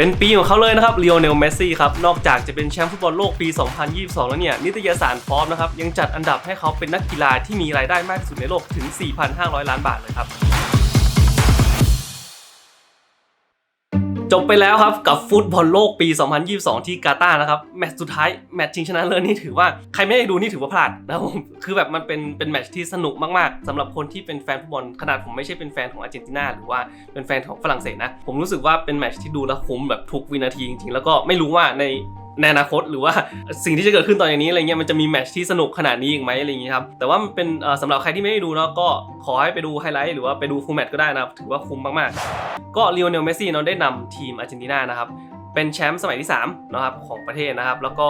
เป็นปีของเขาเลยนะครับเล o อเนลเมสซี่ครับ นอกจากจะเป็นแชมป์ฟุตบอลโลกปี 2022 แล้วเนี่ย นิตยสารฟอร์มนะครับ ยังจัดอันดับให้เขาเป็นนักกีฬาที่มีรายได้มากที่สุดในโลกถึง 4,500 ล้านบาทเลยครับ จบไปแล้วครับกับฟุตบอลโลกปี 2022 ที่กาตาร์นะครับ แมตช์สุดท้ายแมตช์ชิงชนะเลิศนี่ถือว่าใครไม่ได้ดูนี่ถือว่าพลาดนะครับผมคือแบบมันเป็นเป็นแมตช์ที่สนุกมากๆสำหรับคนที่เป็นแฟนฟุตบอลขนาดผมไม่ใช่เป็นแฟนของอาร์เจนตินาหรือว่าเป็นแฟนของฝรั่งเศสนะ ผมรู้สึกว่าเป็นแมตช์ที่ดูแล้วคุ้มแบบทุกวินาทีจริงๆ แล้วก็ไม่รู้ว่าใน ในอนาคตหรือว่าสิ่งที่จะเกิดขึ้นตอนอย่างนี้อะไรเงี้ยมันจะมีแมตช์ที่สนุกขนาดนี้อีกไหมอะไรอย่างงี้ครับแต่ว่ามันเป็นสำหรับใครที่ไม่ได้ดูเนาะก็ขอให้ไปดูไฮไลท์หรือว่าไปดูฟูลแมตช์ก็ได้นะครับถือว่าคุ้มมากๆ ก็ลีโอเนลเมสซี่เนาะได้นำทีมอาร์เจนตินานะครับเป็นแชมป์สมัยที่3นะครับของประเทศนะครับ แล้วก็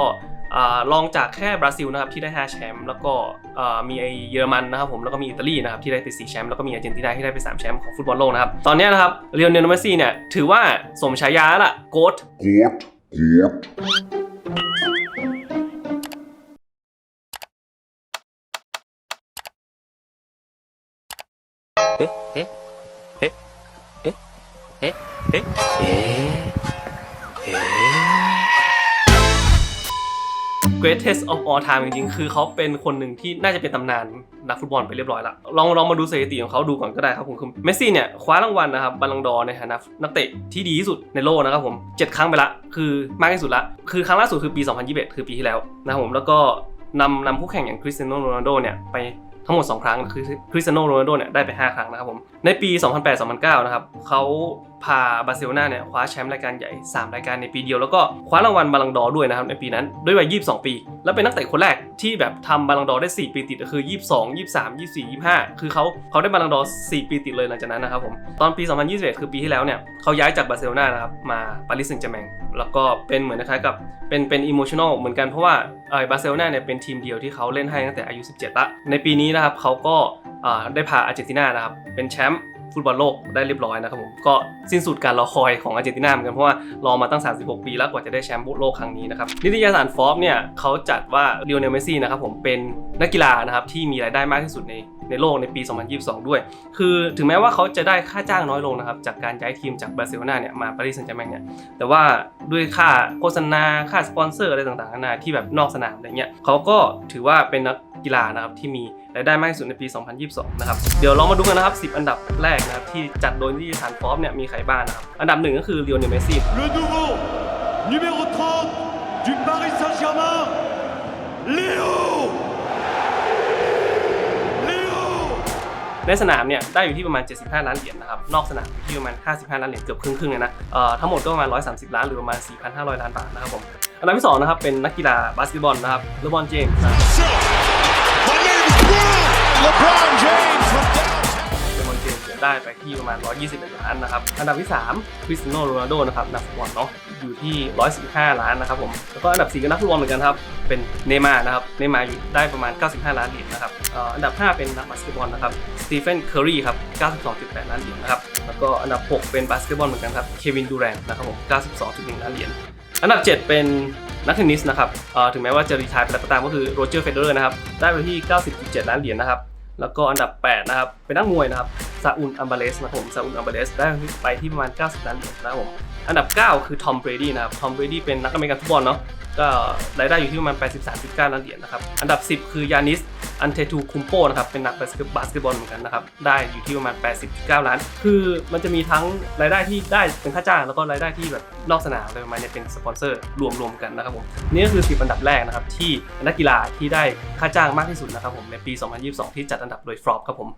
รองจากแค่บราซิลนะครับที่ได้ 5 แชมป์แล้วก็มีไอเยอรมันนะครับผมแล้วก็มีอิตาลีนะครับที่ได้ไป4แชมป์แล้วก็มีอาร์เจนตินาที่ได้ไป 3 แชมป์ของฟุตบอลโลกนะครับตอนนี้นะครับลีโอเนลเมสซี่เนี่ยถือว่าสมฉายาละโกด Gut, gut. เ greatest of all time จริงๆ คือเขาเป็นคนหนึ่งที่น่าจะเป็นตำนานนักฟุตบอลไปเรียบร้อยล้วลองลองมาดูสถิติของเขาดูก่อนก็ได้ครับผมคือเมสซี่เนี่ยคว้ารางวัลนะครับบัลลังดอร์ในฐานะนักเตะที่ดีที่สุดในโลกนะครับผม 7 ครั้งไปละ คือมากที่สุดละ คือครั้งล่าสุดคือปี 2021 คือปีที่แล้วนะครับผมแล้วก็นำนำคู่แข่งอย่างคริสเตียโนโรนัลโดเนี่ยไป ทั้งหมด 2 ครั้งคือคริสเตียโนโรนัลโดเนี่ยได้ไป 5 ครั้งนะครับผมในปี 2008-2009 นะครับเขา พาบาร์เซโลนาเนี่ยคว้าแชมป์รายการใหญ่ 3 รายการในปีเดียว แล้วก็คว้ารางวัลบาลังดอด้วยนะครับในปีนั้นด้วยวัย 22 ปี และเป็นนักเตะคนแรกที่แบบทำบาลังดอได้ 4 ปีติดก็คือ 22 23 24 25 คือเขาเขาได้บาลังดอ 4 ปีติดเลยหลังจากนั้นนะครับผมตอนปี 2021 คือปีที่แล้วเนี่ยเขาย้ายจากบาร์เซโลนานะครับมาปารีสแซงต์แชร์แมงแล้วก็เป็นเหมือนคล้ายกับเป็นเป็นอิโมชั่นอลเหมือนกันเพราะว่าเออบาร์เซโลนาเนี่ยเป็นทีมเดียวที่เขาเล่นให้ตั้งแต่อายุ 17 ละในปีนี้นะครับเขาก็อ่าได้พาอาร์เจนตินานะครับเป็นแชมป์ ฟุตบอลโลกได้เรียบร้อยนะครับผมก็สิ้นสุดการรอคอยของอาร์เจนตินาเหมือนกันเพราะว่ารอมาตั้ง 36 ปีแล้วกว่าจะได้แชมป์โลกครั้งนี้นะครับนิตยสารฟอร์บเนี่ยเขาจัดว่าเล o อเนลเมซี่นะครับผมเป็นนักกีฬานะครับที่มีรายได้มากที่สุดในในโลกในปี 2022 ด้วย คือถึงแม้ว่าเขาจะได้ค่าจ้างน้อยลงนะครับ จากการย้ายทีมจากบาร์เซโลนาเนี่ยมาปารีสแซงต์แชร์แมงเนี่ย แต่ว่าด้วยค่าโฆษณา ค่าสปอนเซอร์อะไรต่างๆนานาที่แบบนอกสนามอะไรเงี้ยเขาก็ถือว่าเป็นนักกีฬานะครับที่มี รายได้มากที่สุดในปี 2022 นะครับ เดี๋ยวเรามาดูกันนะครับ 10 อันดับแรกนะครับ ที่จัดโดยนิตยสารฟอร์บเนี่ยมีใครบ้างนะครับ อันดับหนึ่งก็คือเล o อเนลเมสซี่ Le nouveau numéro 30 du Paris Saint-Germain, Léo Léo ในสนามเนี่ยได้อยู่ที่ประมาณ 75 ล้านเหรียญนะครับ นอกสนามอยู่ที่ประมาณ 55 ล้านเหรียญเกือบครึ่งๆเลยนะเอ่อทั้งหมดก็ประมาณ 130 ล้านหรือประมาณ 4,500 ล้านบาทนะครับผม อันดับที่สองนะครับเป็นนักกีฬาบาสเกตบอลนะครับเลบอนเจมส์นะครับ ได้ไปที่ประมาณ 121 ล้านนะครับ อันดับที่3คริสเตียโนโรนัลโดนะครับนักฟุตบอลเนาะอยู่ที่ 115 ล้านนะครับผม แล้วก็อันดับ 4 ก็นักฟุตบอลเหมือนกันครับ เป็นเนย์มาร์นะครับ เนย์มาร์อยู่ได้ประมาณ 95 ล้านเหรียญนะครับอันดับ 5 เป็นนักบาสเกตบอลนะครับ สตีเฟน เคอรีครับ 92.8 ล้านเหรียญนะครับ แล้วก็อันดับ 6 เป็นบาสเกตบอลเหมือนกันครับ เควิน ดูแรนต์นะครับผม 92.1 ล้านเหรียญ อันดับ 7 เป็นนักเทนนิสนะครับถึงแม้ว่าจะรีทายไปแล้วก็ตามก็คือโรเจอร์ เฟเดอร์นะครับ ได้ไปที่ 90.7 ล้านเหรียญนะครับ แล้วก็อันดับ 8 นะครับ เป็นนักมวยนะครับซาอุนอัมบาเลสนะครับผมซาอุนอัมบาเลสได้ไปที่ประมาณ 90 ล้านเหรียญนะครับผมอันดับ 9 คือทอมเบรดี้นะครับทอมเบรดี้เป็นนักอเมริกันฟุตบอลเนาะก็รายได้อยู่ที่ประมาณ 83.9ล้านเหรียญนะครับ อันดับ 10 คือยานิส อันเทตูคุมโปนะครับ เป็นนักบาสเกตบอลเหมือนกันนะครับ ได้อยู่ที่ประมาณ 80.9 ล้าน คือมันจะมีทั้งรายได้ที่ได้เป็นค่าจ้าง แล้วก็รายได้ที่แบบนอกสนามอะไรประมาณเนี้เป็นสปอนเซอร์รวมๆกันนะครับผม นี่ก็คือ 10 อันดับแรกนะครับที่นักกีฬาที่ได้ค่าจ้างมากที่สุดนะครับผมในปี 2022 ที่จัดอันดับโดยฟรอปครับผม